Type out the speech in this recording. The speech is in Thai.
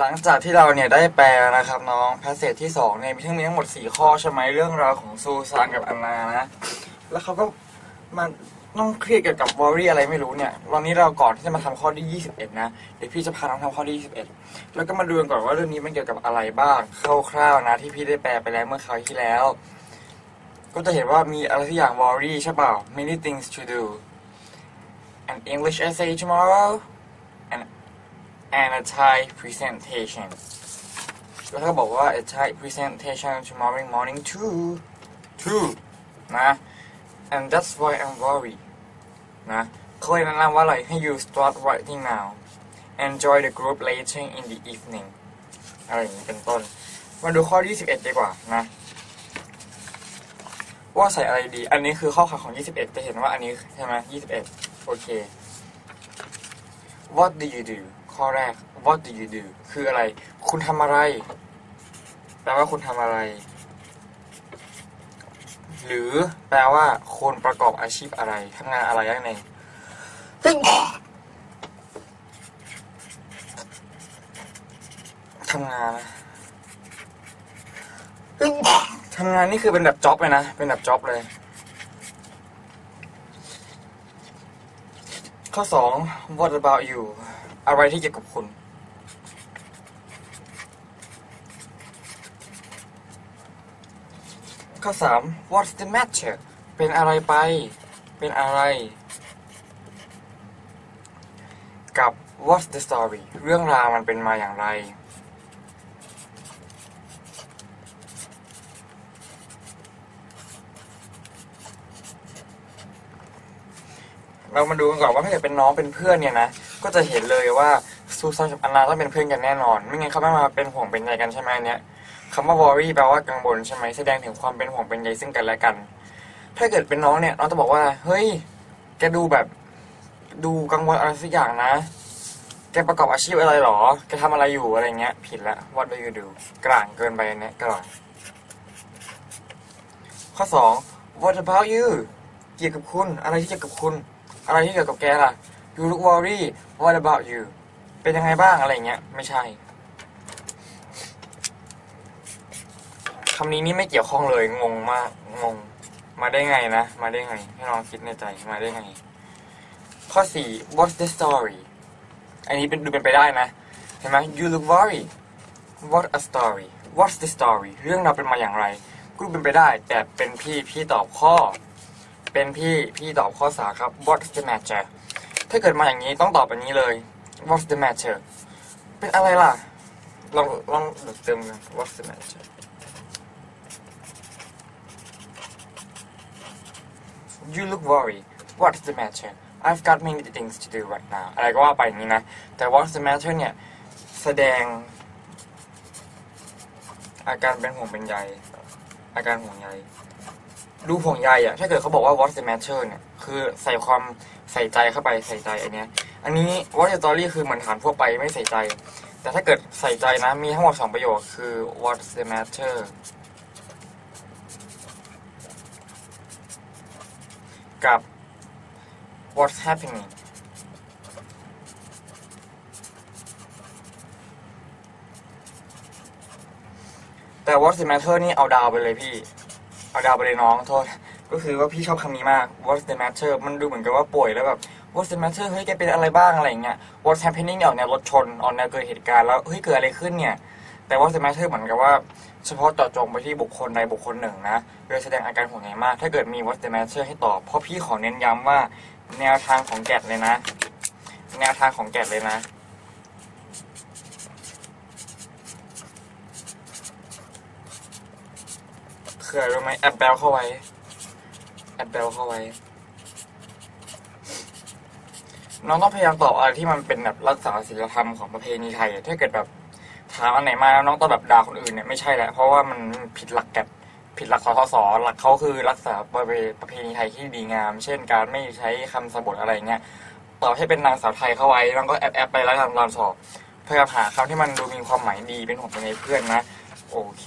หลังจากที่เราเนี่ยได้แปลนะครับน้องแพสเซจที่สองเนี่ยมีทั้งมีทั้งหมดสี่ข้อใช่ไหมเรื่องราวของซูซานกับอันนานะ แล้วเขาก็มันต้องเครียดเกี่ยวกับวอรี่อะไรไม่รู้เนี่ยตอนนี้เราก่อนที่จะมาทำข้อที่ 21 นะ เดี๋ยวพี่จะพาน้องทำข้อที่ 21 แล้วก็มาดูกันก่อนว่าเรื่องนี้มันเกี่ยวกับอะไรบ้างคร่าวๆนะ ที่พี่ได้แปลไปแล้วเมื่อคราวที่แล้ว ก็จะเห็นว่ามีอะไรทุกอย่าง worry ใช่เปล่า many things to do an English essay tomorrow and a Thai presentation แล้วก็บอกว่า a Thai presentation tomorrow morning too too นะ and that's why I'm worried นะเขาเลยแนะนำว่าอะไรให้ you start writing now enjoy the group later in the evening อะไรอย่างนี้เป็นต้น มาดูข้อ 21 ดีกว่านะ ว่าใส่อะไรดี อันนี้คือข้อควาของ 21 จะเห็นว่าอันนี้ใช่ไหม21 โอเค What do you do ข้อแรก What do you do คืออะไร คุณทำอะไร แปลว่าคุณทำอะไร หรือแปลว่าคุณประกอบอาชีพอะไรทำงานอะไรนั่นเองทำงานทำงานนี่คือเป็นแบบจ็อบเลยนะ เป็นแบบจ็อบเลย ข้อสอง what about you อะไรที่เกี่ยวกับคุณ ข้อสาม what's the matter เป็นอะไรไป เป็นอะไร กับ what's the story เรื่องราวมันเป็นมาอย่างไร เรามาดูกันก่อนว่าถ้าเกิดเป็นน้องเป็นเพื่อนเนี่ยนะ ก็จะเห็นเลยว่าซูซานกับอันนาต้องเป็นเพื่อนกันแน่นอน ไม่งั้นเขาไม่มาเป็นห่วงเป็นใยกันใช่ไหมเนี่ยคำว่า worry แปลว่ากังวลใช่ไหมแสดงถึงความเป็นห่วงเป็นใยซึ่งกันและกัน ถ้าเกิดเป็นน้องเนี่ยน้องจะบอกว่า เฮ้ย แกดูแบบดูกังวลอะไรสักอย่างนะ แกประกอบอาชีพอะไรหรอ แกทำอะไรอยู่อะไรเงี้ย ผิดละ what do you do กลางเกินไปเนี่ยกลางข้อสอง what about you เกี่ยวกับคุณ อะไรที่เกี่ยวกับคุณ อะไรที่เกี่ยวกับแกล่ะ you look worry what about you เป็นยังไงบ้างอะไรเงี้ย ไม่ใช่คำนี้นี่ไม่เกี่ยวข้องเลย งงมาก งง มาได้ไงนะ มาได้ไง ให้ลองคิดในใจ มาได้ไง ข้อสี่ what's the story อันนี้เป็นดูเป็นไปได้นะ เห็นไหม you look worried what a story what's the story เรื่องราวเป็นมาอย่างไร ก็ดูเป็นไปได้ แต่เป็นพี่ พี่ตอบข้อ เป็นพี่ พี่ตอบข้อสาครับ what's the matter ถ้าเกิดมาอย่างนี้ต้องตอบแบบนี้เลย what's the matter เป็นอะไรล่ะ ลองลองเติมกัน what's the matter you look worried what's the matter I've got many things to do right now อะไรก็ว่าไปอย่างนี้นะ แต่ what's the matter เนี่ย แสดง อาการเป็นห่วงเป็นใย อาการห่วงใย ดูห่วงใยอะถ้าเกิดเขาบอกว่า what's the matter เนี่ย คือใส่ความ ใส่ใจเข้าไปใส่ใจอันเนี้ย อันนี้ what's the story คือเหมือนถามทั่วไปไม่ใส่ใจ แต่ถ้าเกิดใส่ใจนะ มีทั้งหมดสองประโยคคือ what's the matter กับ what's happening แต่ what's the matter นี่เอาดาวไปเลยพี่ เอาดาวไปเลยน้องโทษ ก็คือว่าพี่ชอบคำนี้มาก what's the matter มันดูเหมือนกับว่าป่วยแล้วแบบ what's the matter เฮ้ยแกเป็นอะไรบ้างอะไรอย่างเงี้ย what's happening เนี่ยออกแนวรถชนออกแนวเกิดเหตุการณ์แล้วเฮ้ยเกิดอะไรขึ้นเนี่ย แต่ what's the matter เหมือนกับว่าเฉพาะเจาะจงไปที่บุคคลใดบุคคลหนึ่งนะโดยแสดงอาการห่วงใยมาก ถ้าเกิดมี what's the matter ให้ตอบเพราะพี่ขอเน้นย้ำว่าแนวทางของแกดเลยนะ แนวทางของแกดเลยนะคืออะไรรู้ไหมแอปแบลเข้าไว้ แอปแบลเข้าไว้ น้องต้องพยายามตอบอะไรที่มันเป็นแบบรักษาศีลธรรมของประเพณีไทยถ้าเกิดแบบถามอันไหนมาแล้วน้องต้อบแบบด่าคนอื่นเนี่ยไม่ใช่แหละเพราะว่ามันผิดหลักแกดผิดหลักสทศหลักเขาคือรักษาประเพณีไทยที่ดีงาม เช่น การไม่ใช้คำสบทอะไรเงี้ยตอบให้เป็นนางสาวไทยเข้าไว้น้องก็แอบแอบไปแล้วทำตอนสอบพยายามหาคำที่มันดูมีความหมายดีเป็นของในเพื่อนนะ โอเค